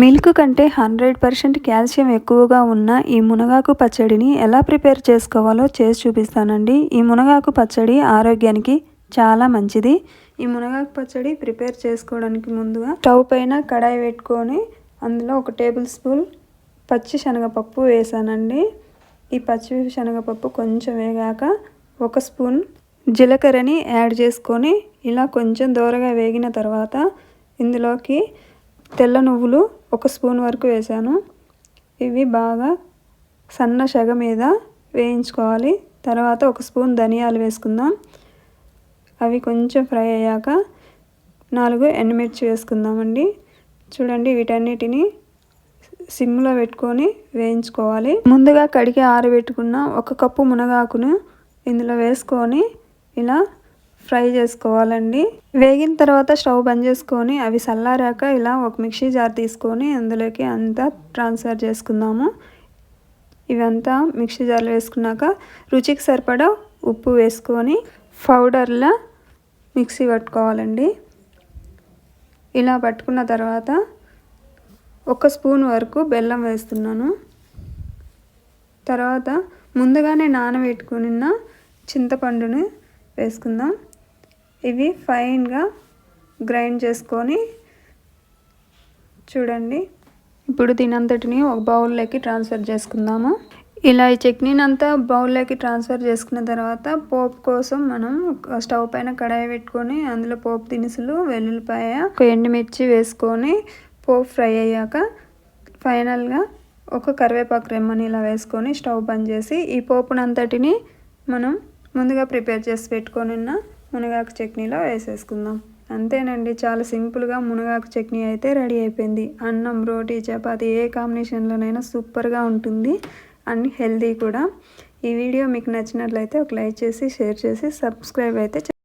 Milk కంటే hundred percent calcium ఎక్కువగా ఉన్న ఈ మునగాకు పచ్చడిని ఎలా ప్రిపేర్ చేసుకోవాలో చేసి చూపిస్తానండి. ఈ మునగాకు పచ్చడి ఆరోగ్యానికి చాలా మంచిది. ఈ మునగాకు పచ్చడి ప్రిపేర్ చేసుకోవడానికి ముందుగా స్టవ్ పైన కడాయి పెట్టుకొని అందులో ఒక టేబుల్ స్పూన్ పచ్చి శనగపప్పు వేసానండి. ఈ పచ్చి శనగపప్పు కొంచెం వేగాక ఒక స్పూన్ జీలకర్రని యాడ్ చేసుకొని ఇలా కొంచెం దూరగా వేగిన తర్వాత ఇందులోకి తెల్ల నువ్వులు ఒక స్పూన్ వరకు వేసాను. ఇవి బాగా సన్న సెగ మీద వేయించుకోవాలి. తర్వాత ఒక స్పూన్ ధనియాలు వేసుకుందాం. అవి కొంచెం ఫ్రై అయ్యాక నాలుగు ఎండుమిర్చి వేసుకుందామండి. చూడండి వీటన్నిటిని సిమ్లో పెట్టుకొని వేయించుకోవాలి. ముందుగా కడిగి ఆరబెట్టుకున్న ఒక కప్పు మునగాకును ఇందులో వేసుకొని ఇలా ఫ్రై చేసుకోవాలండి. వేగిన తర్వాత స్టవ్ బంద్ చేసుకొని అవి చల్లారాక ఇలా ఒక మిక్సీ జార్ తీసుకొని అందులోకి అంతా ట్రాన్స్ఫర్ చేసుకుందాము. ఇవంతా మిక్సీ జార్లో వేసుకున్నాక రుచికి సరిపడా ఉప్పు వేసుకొని పౌడర్లా మిక్సీ పట్టుకోవాలండి. ఇలా పట్టుకున్న తర్వాత ఒక స్పూన్ వరకు బెల్లం వేస్తున్నాను. తర్వాత ముందుగానే నానబెట్టుకున్న చింతపండుని వేసుకుందాం. ఇవి ఫైన్గా గ్రైండ్ చేసుకొని చూడండి. ఇప్పుడు దీనంతటిని ఒక బౌల్లోకి ట్రాన్స్ఫర్ చేసుకుందాము. ఇలా ఈ చట్నీని అంతా బౌల్లోకి ట్రాన్స్ఫర్ చేసుకున్న తర్వాత పోపు కోసం మనం స్టవ్ పైన కడాయి పెట్టుకొని అందులో పోపు దినుసులు వెల్లుల్లిపాయ ఒక ఎండుమిర్చి వేసుకొని పోపు ఫ్రై అయ్యాక ఫైనల్గా ఒక కరివేపాకు రెమ్మని ఇలా వేసుకొని స్టవ్ బంద్ చేసి ఈ పోపునంతటిని మనం ముందుగా ప్రిపేర్ చేసి పెట్టుకొని ఉన్న మునగాకు చట్నీలో వేసేసుకుందాం. అంతేనండి చాలా సింపుల్గా మునగాకు చట్నీ అయితే రెడీ అయిపోయింది. అన్నం రోటీ చపాతి ఏ కాంబినేషన్లోనైనా సూపర్గా ఉంటుంది అండ్ హెల్దీ కూడా. ఈ వీడియో మీకు నచ్చినట్లయితే ఒక లైక్ చేసి షేర్ చేసి సబ్స్క్రైబ్ అయితే